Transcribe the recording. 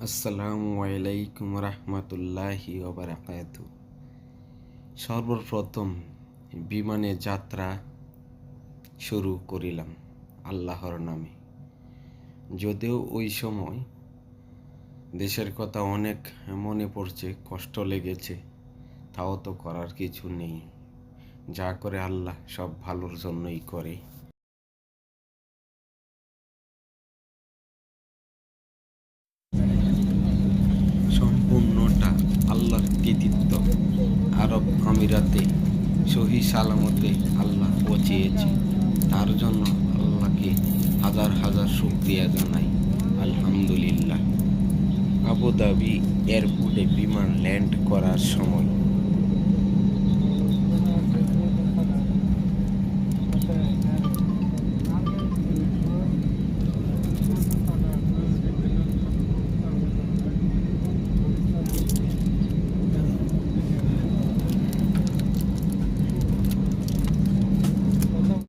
আসসালামু আলাইকুম রহমতুল্লাহি ওবরাকাত সর্বপ্রথম বিমানে যাত্রা শুরু করিলাম আল্লাহর নামে। যদিও ওই সময় দেশের কথা অনেক মনে পড়ছে, কষ্ট লেগেছে, তাও তো করার কিছু নেই। যা করে আল্লাহ সব ভালোর জন্যই করে। আল্লাহর কৃতিত্ব। আরব আমিরাতে সহি সালামতে আল্লাহ পচিয়েছে তার জন্য আল্লাহকে হাজার হাজার শুক্রিয়া জানাই। আলহামদুলিল্লাহ। আবুধাবি এয়ারপোর্টে বিমান ল্যান্ড করার সময়